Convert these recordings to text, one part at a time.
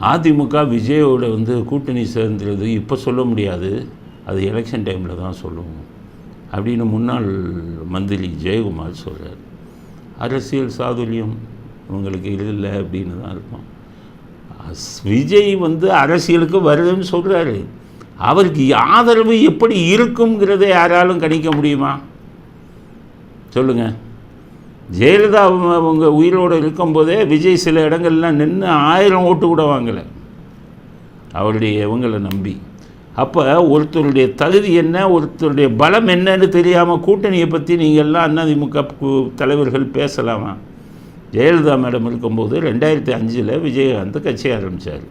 அதிமுக விஜயோட வந்து கூட்டணி சேர்ந்துறது இப்போ சொல்ல முடியாது. அது எலெக்ஷன் டைமில் தான் சொல்லுவோம். அப்படின்னு முன்னாள் மந்திரி ஜெயக்குமார் சொல்கிறார் அரசியல் சாதுல்யம் இவங்களுக்கு இல்லை அப்படின்னு தான் இருப்போம் அஸ்- விஜய் வந்து அரசியலுக்கு வருதுன்னு சொல்கிறாரு அவருக்கு ஆதரவு எப்படி இருக்குங்கிறதை யாராலும் கணிக்க முடியுமா? சொல்லுங்கள் ஜெயலலிதா அவங்க உயிரோடு இருக்கும்போதே விஜய் சில இடங்கள்லாம் நின்று ஆயிரம் ஓட்டு கூட வாங்கலை. அவருடைய இவங்களை நம்பி. அப்போ ஒருத்தருடைய தகுதி என்ன ஒருத்தருடைய பலம் என்னன்னு தெரியாமல் கூட்டணியை பற்றி நீங்கள் எல்லாம் தலைவர்கள் பேசலாமா? ஜெயலலிதா மேடம் இருக்கும்போது ரெண்டாயிரத்தி அஞ்சில் விஜயகாந்த் கட்சி ஆரம்பித்தார்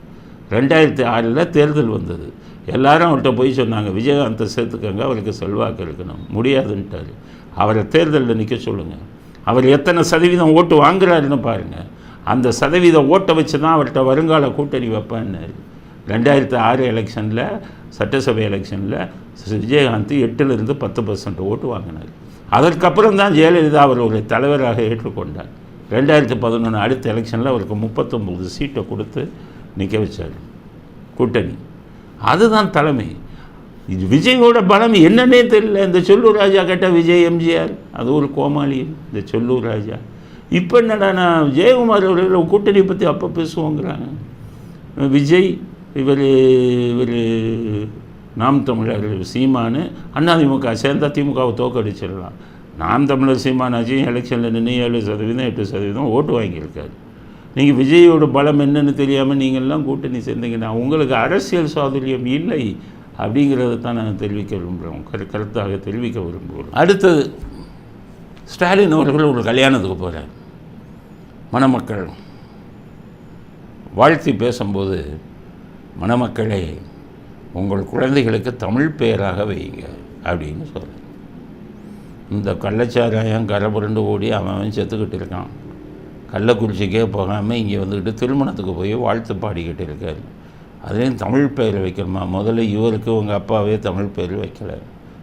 ரெண்டாயிரத்தி ஆறில் தேர்தல் வந்தது. எல்லாரும் அவர்கிட்ட போய் சொன்னாங்க விஜயகாந்தை சேர்த்துக்கங்க அவருக்கு செல்வாக்கு இருக்கணும் முடியாதுன்ட்டார். அவரை தேர்தலில் நிற்க சொல்லுங்கள் அவர் எத்தனை சதவீதம் ஓட்டு வாங்குறாருன்னு பாருங்கள் அந்த சதவீத ஓட்டை வச்சு தான் அவர்கிட்ட வருங்கால கூட்டணி வைப்பேன்னாரு. ரெண்டாயிரத்து ஆறு எலெக்ஷனில் சட்டசபை எலெக்ஷனில் விஜயகாந்த் எட்டுலேருந்து பத்து பர்சன்ட் ஓட்டு வாங்கினார். அதற்கப்புறம் தான் ஜெயலலிதா அவர் ஒரு தலைவராக ஏற்றுக்கொண்டார். ரெண்டாயிரத்து பதினொன்று அடுத்த எலெக்ஷனில் அவருக்கு முப்பத்தொம்பது சீட்டை கொடுத்து நிற்க வச்சார் கூட்டணி. அதுதான் தலைமை. இது விஜயோட பலம் என்னன்னே தெரியல. இந்த சொல்லூர் ராஜா கேட்ட விஜய் எம்ஜிஆர் அது ஒரு கோமாளி இந்த சொல்லூர் ராஜா. இப்போ என்னடா நான் ஜெயக்குமார் அவர்கள் கூட்டணி பற்றி அப்போ பேசுவோங்கிறாங்க. விஜய் இவர் இவர் நாம் தமிழர் சீமானு அதிமுக சேர்ந்தா திமுகவை தோக்கடிச்சிடலாம். நாம் தமிழர் சீமானாச்சு எலெக்ஷனில் நின்று ஏழு சதவீதம் எட்டு சதவீதம் ஓட்டு வாங்கியிருக்காரு. நீங்கள் விஜயோட பலம் என்னன்னு தெரியாமல் நீங்கள்லாம் கூட்டணி சேர்ந்தீங்கன்னா உங்களுக்கு அரசியல் சாதுரியம் இல்லை. அப்படிங்கிறத தான் நான் தெரிவிக்க விரும்புகிறோம் கரு கருத்தாக தெரிவிக்க விரும்புகிறோம் அடுத்தது ஸ்டாலின் அவர்கள் ஒரு கல்யாணத்துக்கு போகிறார் மணமக்கள். வாழ்த்தி பேசும்போது மணமக்களே உங்கள் குழந்தைகளுக்கு தமிழ் பெயராக வையுங்க அப்படின்னு சொல்கிறேன் இந்த கள்ளச்சாராயம் கரை புரண்டு ஓடி அவன் அவன் செத்துக்கிட்டு இருக்கான். கள்ளக்குறிச்சிக்கே போகாமல் இங்கே வந்துக்கிட்டு திருமணத்துக்கு போய் வாழ்த்து பாடிக்கிட்டு இருக்காரு. அதுலேயும் தமிழ் பெயர் வைக்கணுமா? முதல்ல இவருக்கு உங்கள் அப்பாவே தமிழ் பெயர் வைக்கலை.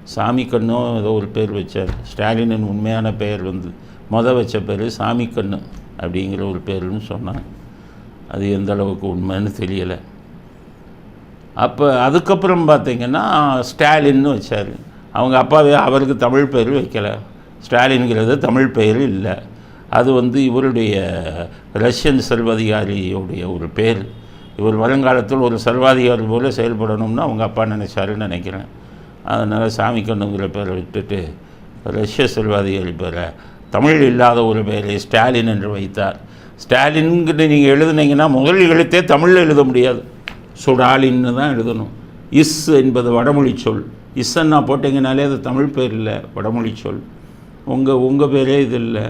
சாமி கண்ணோ ஏதோ ஒரு பேர் வச்சார். ஸ்டாலினின் உண்மையான பெயர் வந்து முத வச்ச பேர் சாமி கண்ணு அப்படிங்கிற ஒரு பேருன்னு சொன்னாங்க. அது எந்த அளவுக்கு உண்மைன்னு தெரியலை. அப்போ அதுக்கப்புறம் பார்த்திங்கன்னா ஸ்டாலின்னு வச்சார். அவங்க அப்பாவே அவருக்கு தமிழ் பெயர் வைக்கலை. ஸ்டாலின்கிறது தமிழ் பெயர் இல்லை. அது வந்து இவருடைய ரஷ்யன் செல்வதிகாரியுடைய ஒரு பேர். இவர் வருங்காலத்தில் ஒரு சர்வாதிகாரி போல செயல்படணும்னு அவங்க அப்பா நினைச்சாருன்னு நினைக்கிறேன். அதனால் சாமி கண்ணுங்கிற பேரை விட்டுட்டு ரஷ்ய செல்வாதிகாரி பேரை தமிழ் இல்லாத ஒரு பெயரை ஸ்டாலின் என்று வைத்தார். ஸ்டாலின்கிட்ட நீங்கள் எழுதுனீங்கன்னா முதல் எழுத்தே தமிழில் எழுத முடியாது. சுடாலின்னு தான் எழுதணும். இஸ் என்பது வடமொழி சொல். இஸ்ஸன்னா போட்டிங்கனாலே அது தமிழ் பேர் இல்லை வடமொழி சொல். உங்கள் உங்கள் பேரே இது இல்லை.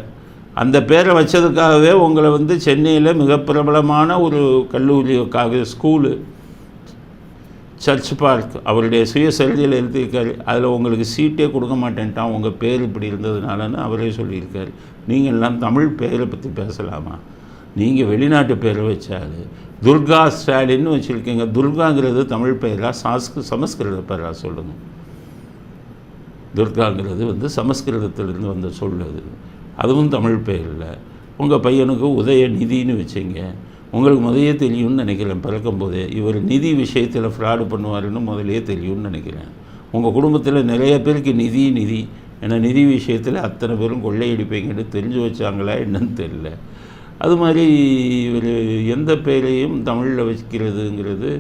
அந்த பேரை வச்சதுக்காகவே உங்களை வந்து சென்னையில் மிக பிரபலமான ஒரு கல்லூரிக்காக ஸ்கூலு சர்ச் பார்க் அவருடைய சுயசரிதையில் எழுதியிருக்காரு. அதில் உங்களுக்கு சீட்டே கொடுக்க மாட்டேன்ட்டான். உங்கள் பேர் இப்படி இருந்ததுனாலன்னு அவரே சொல்லியிருக்காரு. நீங்கள் எல்லாம் தமிழ் பேரை பற்றி பேசலாமா? நீங்கள் வெளிநாட்டு பேரை வச்சாரு. துர்கா ஸ்டாலின்னு வச்சுருக்கீங்க. துர்காங்கிறது தமிழ் பெயரா? சாஸ்கு சமஸ்கிருத பேரா சொல்லுங்கள் துர்காங்கிறது வந்து சமஸ்கிருதத்திலிருந்து வந்த சொல் அது. அதுவும் தமிழ் பெயர் இல்லை உங்கள் பையனுக்கு உதய நிதின்னு வச்சிங்க. உங்களுக்கு முதலே தெரியும்னு நினைக்கிறேன் பிறக்கும்போதே இவர் நிதி விஷயத்தில் ஃப்ராடு பண்ணுவாருன்னு முதலே தெரியும்னு நினைக்கிறேன். உங்கள் குடும்பத்தில் நிறைய பேருக்கு நிதி நிதி. ஏன்னா நிதி விஷயத்தில் அத்தனை பேரும் கொள்ளையடிப்பீங்கன்னு தெரிஞ்சு வச்சாங்களா என்னன்னு தெரியல. அது மாதிரி இவர் எந்த பெயரையும் தமிழில் வைக்கிறதுங்கிறது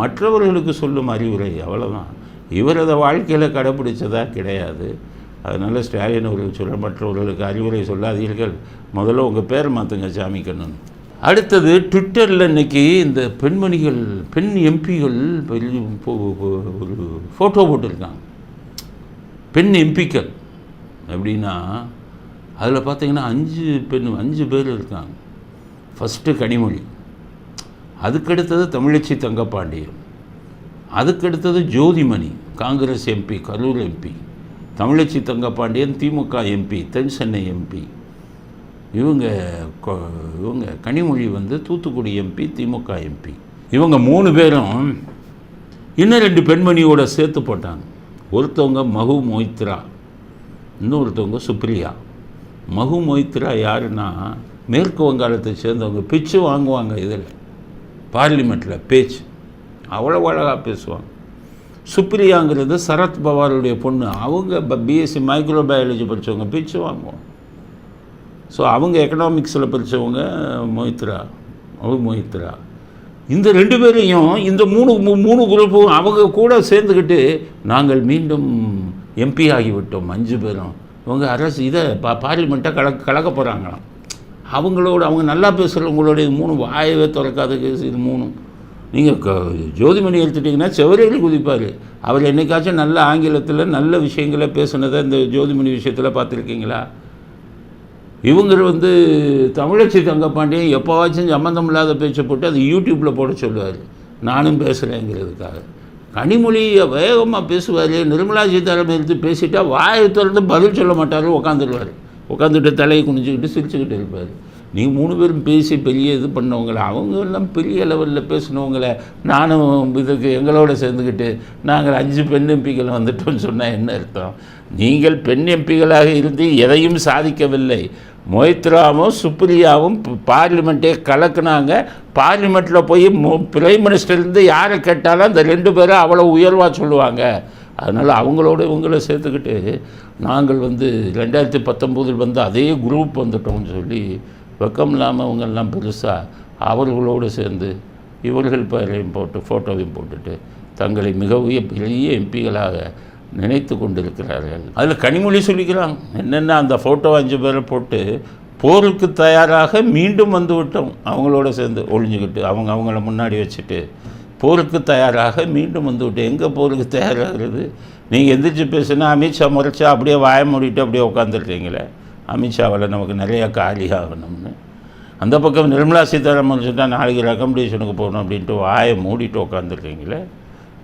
மற்றவர்களுக்கு சொல்லும் அறிவுரை அவ்வளோதான் இவர் அதை வாழ்க்கையில் கடைப்பிடிச்சதா கிடையாது. அதனால் ஸ்டாலின் அவர்கள் சொல்ல மற்றவர்களுக்கு அறிவுரை சொல்லாதீர்கள். முதல்ல உங்கள் பேர் மாற்றுங்க சாமி கண்ணன். அடுத்தது ட்விட்டரில் இன்றைக்கி இந்த பெண்மணிகள் பெண் எம்பிகள் பெரிய ஒரு ஃபோட்டோ போட்டிருக்காங்க. பெண் எம்பிக்கள். எப்படின்னா அதில் பார்த்தீங்கன்னா அஞ்சு பெண் அஞ்சு பேர் இருக்காங்க. ஃபஸ்ட்டு கனிமொழி. அதுக்கடுத்தது தமிழச்சி தங்கப்பாண்டியன். அதுக்கடுத்தது Jothimani Congress MP Karur MP. Thamizhachi Thangapandian DMK MP தென் சென்னை எம்பி இவங்க கொ- இவங்க கனிமொழி வந்து தூத்துக்குடி எம்பி திமுக எம்பி இவங்க மூணு பேரும் இன்னும் ரெண்டு பெண்மணியோட சேர்த்து போட்டாங்க. ஒருத்தவங்க மகு மொய்த்ரா இன்னொருத்தவங்க சுப்ரியா. மகு மொய்த்ரா யாருன்னா மேற்கு வங்காளத்தை சேர்ந்தவங்க பிச்சு வாங்குவாங்க இதில் பார்லிமெண்ட்டில் பேச்சு. அவ்வளோ அழகாக பேசுவாங்க. சுப்ரியாங்கிறது சரத் பவாருடைய பொண்ணு. அவங்க பிஎஸ்சி மைக்ரோ பயாலஜி படித்தவங்க பிச்சு வாங்குவோம். ஸோ அவங்க எக்கனாமிக்ஸில் படித்தவங்க மோஹித்ரா. அவங்க மொய்த்ரா இந்த ரெண்டு பேரையும் இந்த மூணு மூணு குரூப்பும் அவங்க கூட சேர்ந்துக்கிட்டு நாங்கள் மீண்டும் எம்பி ஆகிவிட்டோம் அஞ்சு பேரும். இவங்க அரசு இதை பா பார்லிமெண்ட்டை கலக்க கலக்க போகிறாங்களாம் அவங்களோட அவங்க நல்லா பேசுகிறவங்களோட இது மூணு வாயவே திறக்காத கேஸ் இது மூணும். நீங்கள் ஜோதிமணி எடுத்துட்டிங்கன்னா செவரையில் குதிப்பார். அவர் என்னைக்காச்சும் நல்ல ஆங்கிலத்தில் நல்ல விஷயங்களை பேசுனதை இந்த ஜோதிமணி விஷயத்தில் பார்த்துருக்கீங்களா? இவங்க வந்து தமிழச்சி தங்கப்பாண்டியன் எப்போவாச்சும் சம்மந்தம் இல்லாத பேச்சை போட்டு அது யூடியூப்பில் போட சொல்லுவார். நானும் பேசுகிறேங்கிறதுக்காக கனிமொழியை வேகமாக பேசுவார். நிர்மலா சீதாராமன் எடுத்து பேசிட்டா வாயை திறந்து பதில் சொல்ல மாட்டார் உட்காந்துருவார் உட்காந்துட்டு தலையை குனிஞ்சிக்கிட்டு சிரிச்சுக்கிட்டு இருப்பார். நீ மூணு பேரும் பேசி பெரிய இது பண்ணவங்கள அவங்க எல்லாம் பெரிய லெவலில் பேசினவங்கள நானும் இதுக்கு எங்களோட சேர்ந்துக்கிட்டு நாங்கள் அஞ்சு பெண் எம்பிகள் வந்துட்டோம்னு சொன்னால் என்ன அர்த்தம்? நீங்கள் பெண் எம்பிகளாக இருந்து எதையும் சாதிக்கவில்லை. மொய்த்ராவும் சுப்ரியாவும் பார்லிமெண்ட்டே கலக்குனாங்க. பார்லிமெண்ட்டில் போய் பிரைம் மினிஸ்டர்லேருந்து யாரை கேட்டாலும் அந்த ரெண்டு பேரும் அவ்வளோ உயர்வாக சொல்லுவாங்க. அதனால் அவங்களோட இவங்கள சேர்த்துக்கிட்டு நாங்கள் வந்து ரெண்டாயிரத்தி பத்தொம்போதில் வந்து அதே குரூப் வந்துட்டோம்னு சொல்லி வெக்கம் இல்லாமல் அவங்கெல்லாம் பெருசாக அவர்களோடு சேர்ந்து இவர்கள் பெயரையும் போட்டு ஃபோட்டோவையும் போட்டுட்டு தங்களை மிக உய பெரிய எம்பிகளாக நினைத்து கொண்டிருக்கிறார்கள். அதில் கனிமொழி சொல்லிக்கிறாங்க. என்னென்ன அந்த ஃபோட்டோ அஞ்சு பேரை போட்டு போருக்கு தயாராக மீண்டும் வந்து விட்டோம். அவங்களோட சேர்ந்து ஒளிஞ்சுக்கிட்டு அவங்க அவங்கள முன்னாடி வச்சுட்டு போருக்கு தயாராக மீண்டும் வந்து விட்டோம் எங்கே போருக்கு தயாராகிறது? நீங்கள் எந்திரிச்சு பேசுனா அமித்ஷா முறைச்சா அப்படியே வாய மூடிட்டு அப்படியே உட்காந்துருக்கீங்களே அமித்ஷாவில் நமக்கு நிறையா காலி ஆகணும்னு. அந்த பக்கம் நிர்மலா சீதாராமன் சொன்னால் நாளைக்கு ரெக்கமெண்டேஷனுக்கு போகணும் அப்படின்ட்டு வாயை மூடிட்டு உட்காந்துருக்கீங்களே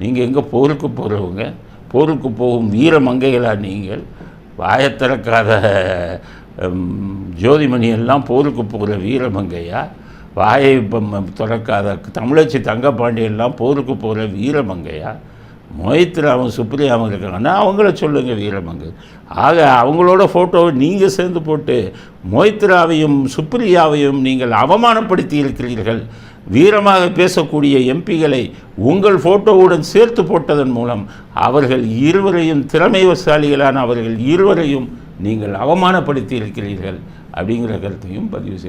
நீங்கள் எங்கே போருக்கு போகிறவங்க போருக்கு போகும் வீர மங்கைகளா நீங்கள்? வாயை திறக்காத ஜோதிமணியெல்லாம் ஜோதிமணி எல்லாம் போருக்கு போகிற வீரமங்கையா வாயை திறக்காத தமிழச்சி தங்கப்பாண்டியெல்லாம் போருக்கு போகிற வீரமங்கையா மொய்த்ராவும் சுப்ரியாவும் இருக்காங்கன்னா அவங்கள சொல்லுங்கள் வீரமங்கு. ஆக அவங்களோட ஃபோட்டோவை நீங்கள் சேர்ந்து போட்டு மொய்த்ராவையும் சுப்ரியாவையும் நீங்கள் அவமானப்படுத்தி இருக்கிறீர்கள். வீரமாக பேசக்கூடிய எம்பிகளை உங்கள் ஃபோட்டோவுடன் சேர்த்து போட்டதன் மூலம் அவர்கள் இருவரையும் திறமைவசாலிகளான அவர்கள் இருவரையும் நீங்கள் அவமானப்படுத்தி இருக்கிறீர்கள் அப்படிங்கிற கருத்தையும் பதிவு செய்ய